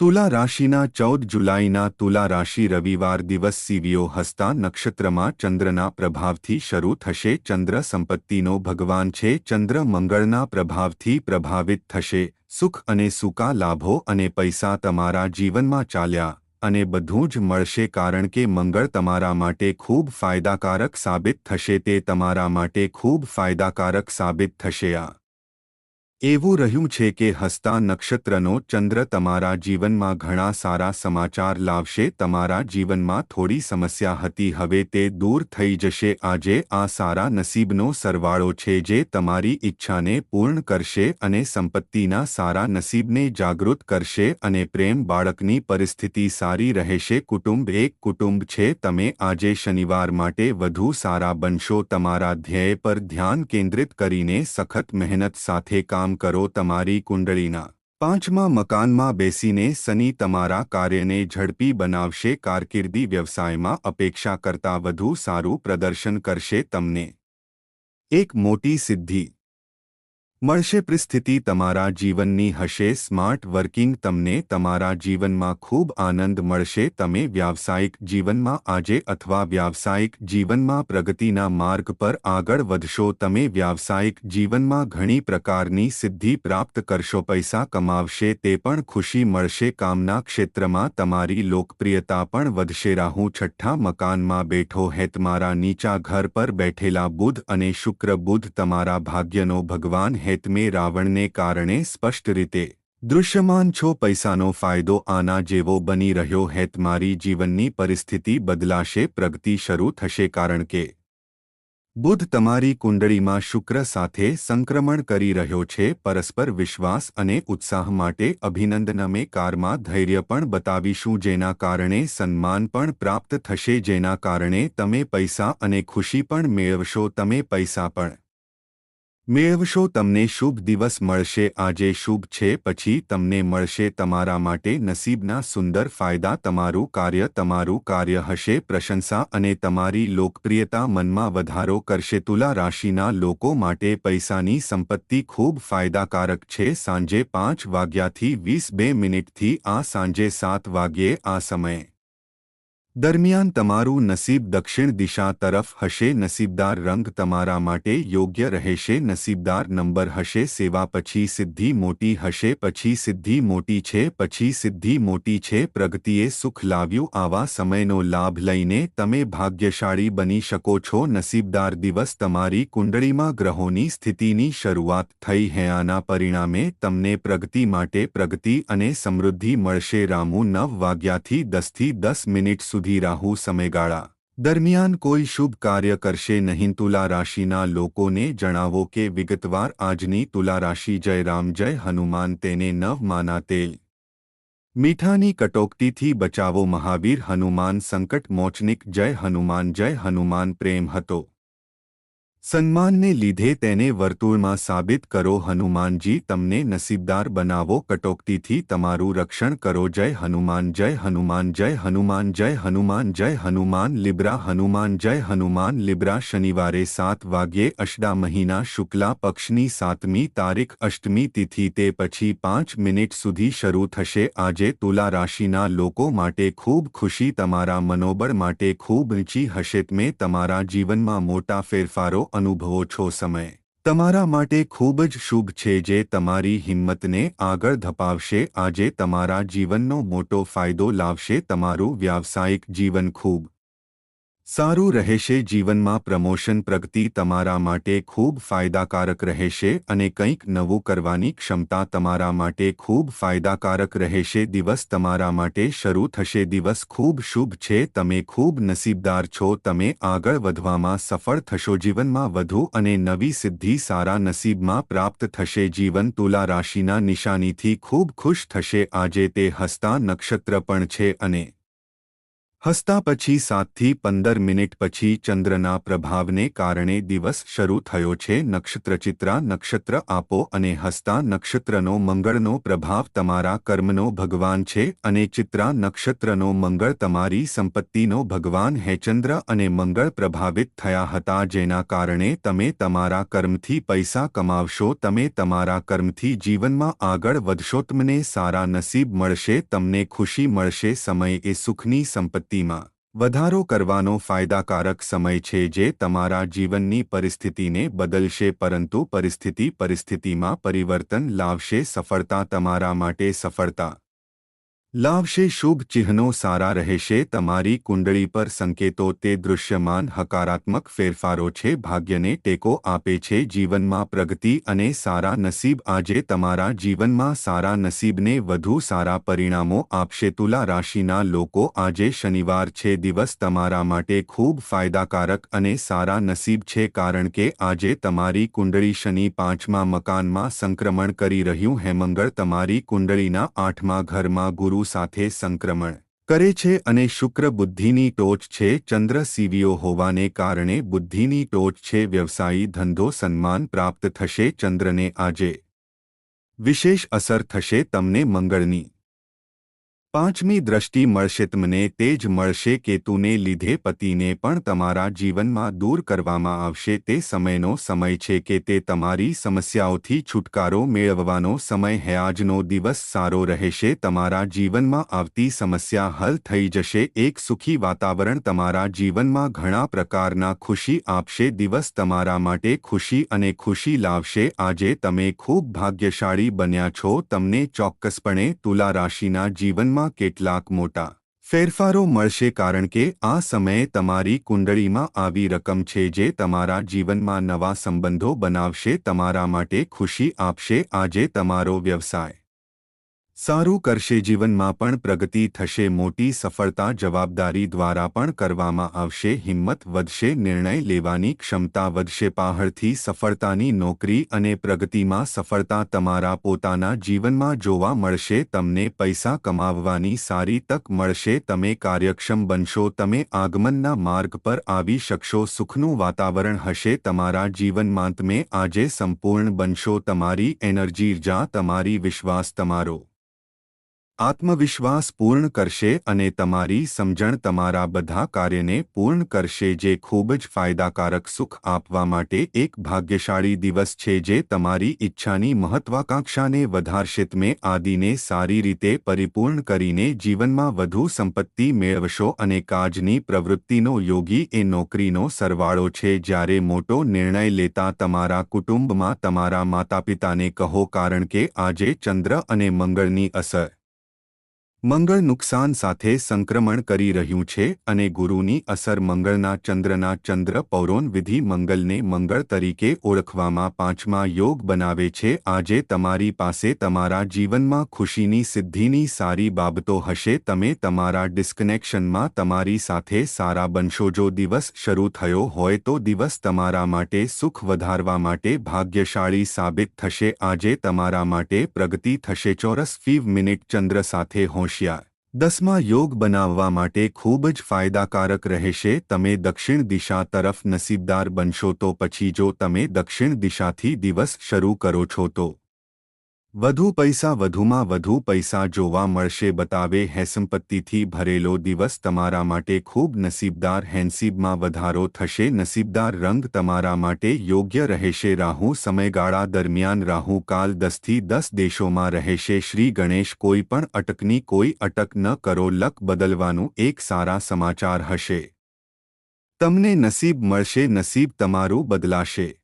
તુલા રાશિના ચૌદ જુલાઈના તુલા રાશિ રવિવાર દિવસ સીવીઓ હસ્તા નક્ષત્રમાં ચંદ્રના પ્રભાવથી શરૂ થશે. ચંદ્ર સંપત્તિનો ભગવાન છે. ચંદ્ર મંગળના પ્રભાવથી પ્રભાવિત થશે. સુખ અને સુકા લાભો અને પૈસા તમારા જીવનમાં ચાલ્યા અને બધું જ મળશે કારણ કે મંગળ તમારા માટે ખૂબ ફાયદાકારક સાબિત થશે. તે તમારા માટે ખૂબ ફાયદાકારક સાબિત થશે આ એવું રહ્યું છે કે હસ્તા નક્ષત્રનો ચંદ્ર તમારા જીવનમાં ઘણા સારા સમાચાર લાવશે, તમારા જીવનમાં થોડી સમસ્યા હતી, હવે તે દૂર થઈ જશે, આજે આ સારા નસીબનો સરવાળો છે જે તમારી ઈચ્છાને પૂર્ણ કરશે અને સંપત્તિના સારા નસીબને જાગૃત કરશે અને પ્રેમ બાળકની પરિસ્થિતિ સારી રહેશે, કુટુંબ એક કુટુંબ છે, તમે આજે શનિવાર માટે વધુ સારા બનશો, તમારા ધ્યેય પર ધ્યાન કેન્દ્રિત કરીને સખત મહેનત સાથે કામ કામ કરો તમારી કુંડળીના પાંચમા મકાનમાં બેસીને શનિ તમારા કાર્યને ઝડપી બનાવશે, કારકિર્દી વ્યવસાયમાં અપેક્ષા કરતાં વધુ સારું પ્રદર્શન કરશે તમને. એક મોટી સિદ્ધિ મળશે પરિસ્થિતિ તમારા જીવનની હશે, સ્માર્ટ વર્કિંગ તમને તમારા જીવનમાં ખૂબ આનંદ મળશે, તમે વ્યાવસાયિક જીવનમાં આજે અથવા વ્યાવસાયિક જીવનમાં પ્રગતિના માર્ગ પર આગળ વધશો, તમે વ્યાવસાયિક જીવનમાં ઘણી પ્રકારની સિદ્ધિ પ્રાપ્ત કરશો, પૈસા કમાવશે, તે પણ ખુશી મળશે, કામના ક્ષેત્રમાં તમારી લોકપ્રિયતા પણ વધશે, રાહુ છઠ્ઠા મકાનમાં બેઠો હેત મારા નીચા ઘર પર બેઠેલા બુધ અને શુક્ર બુધ તમારા ભાગ્યનો ભગવાન હેતમે રાવણને કારણે સ્પષ્ટ રીતે, દૃશ્યમાન છો પૈસાનો ફાયદો આના જેવો બની રહ્યો હેત મારી જીવનની પરિસ્થિતિ બદલાશે, પ્રગતિ શરૂ થશે કારણ કે, બુધ તમારી કુંડળીમાં શુક્ર સાથે સંક્રમણ કરી રહ્યો છે, પરસ્પર વિશ્વાસ અને ઉત્સાહ માટે અભિનંદન અમે કારમાં ધૈર્ય પણ બતાવીશું, જેના કારણે સન્માન પણ પ્રાપ્ત થશે, જેના કારણે તમે પૈસા અને ખુશી પણ મેળવશો, તમે પૈસા પણ મેળવશો તમને શુભ દિવસ મળશે. આજે શુભ છે, પછી તમને મળશે તમારા માટે નસીબના સુંદર ફાયદા, તમારું કાર્ય તમારું કાર્ય હશે, પ્રશંસા અને તમારી લોકપ્રિયતા મનમાં વધારો કરશે. તુલા રાશિના લોકો માટે પૈસાની સંપત્તિ ખૂબ ફાયદાકારક છે. સાંજે પાંચ વાગ્યાથી વીસ બે મિનિટથી આ સાંજે સાત વાગ્યે આ સમયે. દરમિયાન તમારું નસીબ દક્ષિણ દિશા તરફ હશે, નસીબદાર રંગ તમારા માટે યોગ્ય રહેશે, નસીબદાર નંબર હશે, સેવા પછી સિદ્ધિ મોટી હશે, પછી સિદ્ધિ મોટી છે, પછી સિદ્ધિ મોટી છે, પ્રગતિએ સુખ લાવ્યું, આવા સમયનો લાભ લઈને તમે ભાગ્યશાળી બની શકો છો, નસીબદાર દિવસ તમારી કુંડળીમાં ગ્રહોની સ્થિતિની શરૂઆત થઈ હે આના પરિણામે તમને પ્રગતિ માટે પ્રગતિ અને સમૃદ્ધિ મળશે, રામુ નવ વાગ્યાથી દસથી દસ મિનિટ સુધી સુધી રાહુ સમયગાળા. દરમિયાન કોઈ શુભ કાર્ય કરશે નહીં. તુલા રાશિના લોકોને જણાવો કે વિગતવાર આજની તુલા રાશિ જય રામ, જય હનુમાન, તેને નવ માના તેલ. મીઠાની કટોકટીથી બચાવો મહાવીર હનુમાન, સંકટ મોચનિક, જય હનુમાન જય હનુમાન પ્રેમ હતો. સન્માનને લીધે તેને વર્તુળમાં સાબિત કરો, હનુમાનજી, તમને નસીબદાર બનાવો, કટોકટીથી તમારું રક્ષણ કરો, જય હનુમાન જય હનુમાન જય હનુમાન જય હનુમાન જય હનુમાન, લિબ્રા હનુમાન, જય હનુમાન, લિબ્રા શનિવારે સાત વાગ્યે અષડા મહિના શુક્લા પક્ષની સાતમી તારીખ અષ્ટમી તિથિ તે પછી પાંચ મિનિટ સુધી શરૂ થશે. આજે તુલા રાશિના લોકો માટે ખૂબ ખુશી, તમારા મનોબળ માટે ખૂબ ઊંચી હશે. મેં તમારા જીવનમાં મોટા ફેરફારો અનુભવો છો સમય. તમારા માટે ખૂબ જ શુભ છે જે તમારી હિંમતને આગળ ધપાવશે, આજે તમારા જીવનનો મોટો ફાયદો લાવશે, તમારું વ્યાવસાયિક જીવન ખૂબ સારું રહેશે જીવનમાં પ્રમોશન પ્રગતિ તમારા માટે ખૂબ ફાયદાકારક રહેશે અને કંઈક નવું કરવાની ક્ષમતા તમારા માટે ખૂબ ફાયદાકારક રહેશે. દિવસ તમારા માટે શરૂ થશે. દિવસ ખૂબ શુભ છે. તમે ખૂબ નસીબદાર છો. તમે આગળ વધવામાં સફળ થશો. જીવનમાં વધુ અને નવી સિદ્ધિ સારા નસીબમાં પ્રાપ્ત થશે. જીવન તુલા રાશિના નિશાનીથી ખૂબ ખુશ થશે. આજે તે હસ્તા નક્ષત્ર પણ છે અને હસતા પછી સાતથી પંદર મિનિટ પછી ચંદ્રના પ્રભાવને કારણે દિવસ શરૂ થયો છે. નક્ષત્રચિત્રા નક્ષત્ર આપો અને હસતા નક્ષત્રનો મંગળનો પ્રભાવ તમારા કર્મનો ભગવાન છે અને ચિત્રા નક્ષત્રનો મંગળ તમારી સંપત્તિનો ભગવાન હેચંદ્ર અને મંગળ પ્રભાવિત થયા હતા જેના કારણે તમે તમારા કર્મથી પૈસા કમાવશો, તમે તમારા કર્મથી જીવનમાં આગળ વધશો, તમને સારા નસીબ મળશે, તમને ખુશી મળશે, સમય એ સુખની સંપત્તિ સંપત્તિમાં વધારો કરવાનો ફાયદાકારક સમય છે જે તમારા જીવનની પરિસ્થિતિને બદલશે પરંતુ પરિસ્થિતિ પરિસ્થિતિમાં પરિવર્તન લાવશે સફળતા તમારા માટે સફળતા. લાવશે શુભ ચિહ્નો સારા રહેશે, તમારી કુંડળી પર સંકેતો તે દૃશ્યમાન હકારાત્મક ફેરફારો છે, ભાગ્યને ટેકો આપે છે, જીવનમાં પ્રગતિ અને સારા નસીબ આજે તમારા જીવનમાં સારા નસીબને વધુ સારા પરિણામો આપશે, તુલા રાશિના લોકો આજે શનિવાર છે, દિવસ તમારા માટે ખૂબ ફાયદાકારક અને સારા નસીબ છે, કારણ કે આજે તમારી કુંડળી શનિ પાંચમા મકાનમાં સંક્રમણ કરી રહ્યું હેમંગળ તમારી કુંડળીના આઠમા ઘરમાં ગુરુ સાથે સંક્રમણ કરે છે અને શુક્ર બુદ્ધિની ટોચ છે, ચંદ્ર સીવીઓ હોવાને કારણે બુદ્ધિની ટોચ છે, વ્યવસાયી ધંધો સન્માન પ્રાપ્ત થશે, ચંદ્રને આજે વિશેષ અસર થશે, તમને મંગળની પાંચમી દ્રષ્ટિ મળશે, તમને તે જ મળશે કેતુને લીધે પતિને પણ તમારા જીવનમાં દૂર કરવામાં આવશે. તે સમયનો સમય છે કે તે તમારી સમસ્યાઓથી છુટકારો મેળવવાનો સમય હે. આજનો દિવસ સારો રહેશે, તમારા જીવનમાં આવતી સમસ્યા હલ થઈ જશે. એક સુખી વાતાવરણ તમારા જીવનમાં ઘણા પ્રકારના ખુશી આપશે. દિવસ તમારા માટે ખુશી અને ખુશી લાવશે. આજે તમે ખૂબ ભાગ્યશાળી બન્યા છો. તમને ચોક્કસપણે તુલા રાશિના જીવનમાં જીવનમાં કેટલાક મોટા ફેરફારો મળશે કારણ કે આ સમયે તમારી કુંડળીમાં આવી રકમ છે જે તમારા જીવનમાં નવા સંબંધો બનાવશે, તમારા માટે ખુશી આપશે, આજે તમારો વ્યવસાય સારું કરશે જીવનમાં પણ પ્રગતિ થશે, મોટી સફળતા જવાબદારી દ્વારા પણ કરવામાં આવશે, હિંમત વધશે, નિર્ણય લેવાની ક્ષમતા વધશે, પાહળથી સફળતાની નોકરી અને પ્રગતિમાં સફળતા તમારા પોતાના જીવનમાં જોવા મળશે, તમને પૈસા કમાવવાની સારી તક મળશે, તમે કાર્યક્ષમ બનશો, તમે આગમનના માર્ગ પર આવી શકશો, સુખનું વાતાવરણ હશે, તમારા જીવનમાં તમે આજે સંપૂર્ણ બનશો, તમારી એનર્જી જા, તમારી વિશ્વાસ તમારો. આત્મવિશ્વાસ પૂર્ણ કરશે અને તમારી સમજણ તમારા બધા કાર્યને પૂર્ણ કરશે જે ખૂબ જ ફાયદાકારક સુખ આપવા માટે એક ભાગ્યશાળી દિવસ છે જે તમારી ઈચ્છાની મહત્વાકાંક્ષાને વધારશે. તમે આદિને સારી રીતે પરિપૂર્ણ કરીને જીવનમાં વધુ સંપત્તિ મેળવશો અને કાજની પ્રવૃત્તિનો યોગી એ નોકરીનો સરવાળો છે. જ્યારે મોટો નિર્ણય લેતા તમારા કુટુંબમાં તમારા માતાપિતાને કહો, કારણ કે આજે ચંદ્ર અને મંગળની અસર મંગળ નુકસાન સાથે સંક્રમણ કરી રહ્યું છે અને ગુરુની અસર મંગળના ચંદ્રના ચંદ્ર પૌરોન વિધિ મંગલને મંગળ તરીકે ઓળખવામાં પાંચમા યોગ બનાવે છે. આજે તમારી પાસે તમારા જીવનમાં ખુશીની સિદ્ધિની સારી બાબતો હશે. તમે તમારા ડિસ્કનેક્શનમાં તમારી સાથે સારા બનશો. જો દિવસ શરૂ થયો હોય તો દિવસ તમારા માટે સુખ વધારવા માટે ભાગ્યશાળી સાબિત થશે. આજે તમારા માટે પ્રગતિ થશે. ચોરસ ફીવ મિનિટ ચંદ્ર સાથે હોશ હોશિયાર દસમા યોગ બનાવવા માટે ખૂબ જ ફાયદાકારક રહેશે, તમે દક્ષિણ દિશા તરફ નસીબદાર બનશો તો પછી જો તમે દક્ષિણ દિશાથી દિવસ શરૂ કરો છો તો. વધુ પૈસા વધુમાં વધુ પૈસા જોવા મળશે બતાવે હેસંપત્તિથી ભરેલો દિવસ તમારા માટે ખૂબ નસીબદાર હેન્સીબમાં વધારો થશે નસીબદાર રંગ તમારા માટે યોગ્ય રહેશે રાહુ સમયગાળા દરમિયાન રાહુ કાલ દસથી દસ દેશોમાં રહેશે શ્રી ગણેશ કોઈ પણ અટકની કોઈ અટક ન કરો લક બદલવાનું એક સારા સમાચાર હશે. તમને નસીબ મળશે નસીબ તમારું બદલાશે.